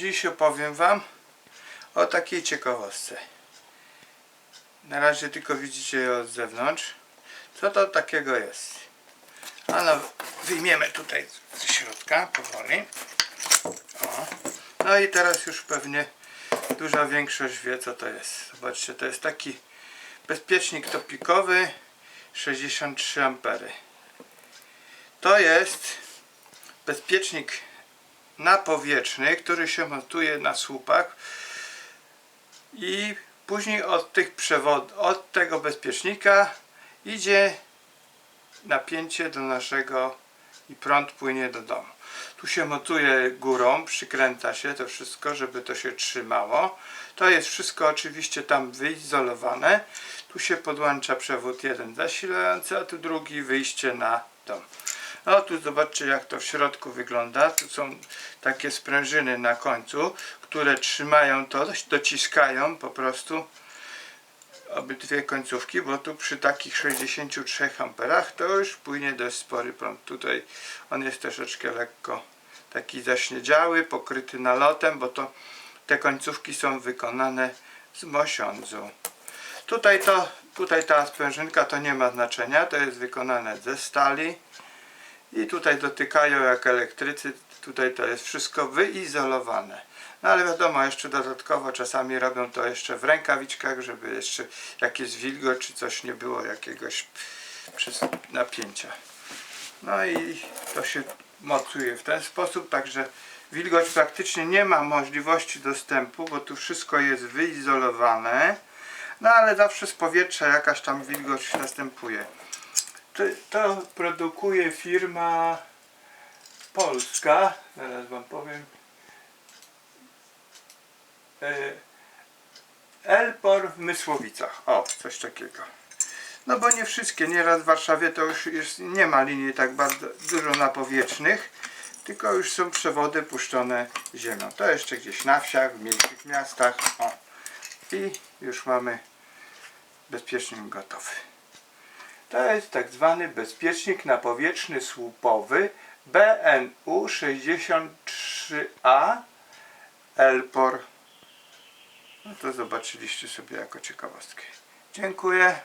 Dziś opowiem Wam o takiej ciekawostce. Na razie tylko widzicie je od zewnątrz. Co to takiego jest? Ano, wyjmiemy tutaj ze środka powoli. O. No i teraz już pewnie duża większość wie co to jest. Zobaczcie, to jest taki bezpiecznik topikowy 63 ampery. To jest bezpiecznik napowietrzny, który się montuje na słupach i później od tych przewod od tego bezpiecznika idzie napięcie do naszego i prąd płynie do domu. Tu się montuje górą, przykręca się to wszystko, żeby to się trzymało. To jest wszystko oczywiście tam wyizolowane. Tu się podłącza przewód jeden zasilający, a tu drugi wyjście na dom. No tu zobaczcie jak to w środku wygląda. Tu są takie sprężyny na końcu, które trzymają to, dociskają po prostu obydwie końcówki, bo tu przy takich 63 amperach to już płynie dość spory prąd. Tutaj on jest troszeczkę lekko taki zaśniedziały, pokryty nalotem, bo to te końcówki są wykonane z mosiądzu. Tutaj to, tutaj ta sprężynka to nie ma znaczenia, to jest wykonane ze stali i tutaj dotykają jak elektrycy, tutaj to jest wszystko wyizolowane. No ale wiadomo, jeszcze dodatkowo czasami robią to jeszcze w rękawiczkach, żeby jeszcze jak jest wilgoć czy coś nie było jakiegoś napięcia. No i to się mocuje w ten sposób, także wilgoć praktycznie nie ma możliwości dostępu, bo tu wszystko jest wyizolowane. No ale zawsze z powietrza jakaś tam wilgoć następuje. To, produkuje firma polska, zaraz wam powiem. E, Elpor w Mysłowicach. O, coś takiego. No bo nie wszystkie, nieraz w Warszawie to już jest, nie ma linii tak bardzo dużo napowietrznych, tylko już są przewody puszczone ziemią. To jeszcze gdzieś na wsiach, w mniejszych miastach. O. I już mamy bezpiecznik gotowy. To jest tak zwany bezpiecznik napowietrzny słupowy BNU 63A Elpor. No to zobaczyliście sobie jako ciekawostkę. Dziękuję.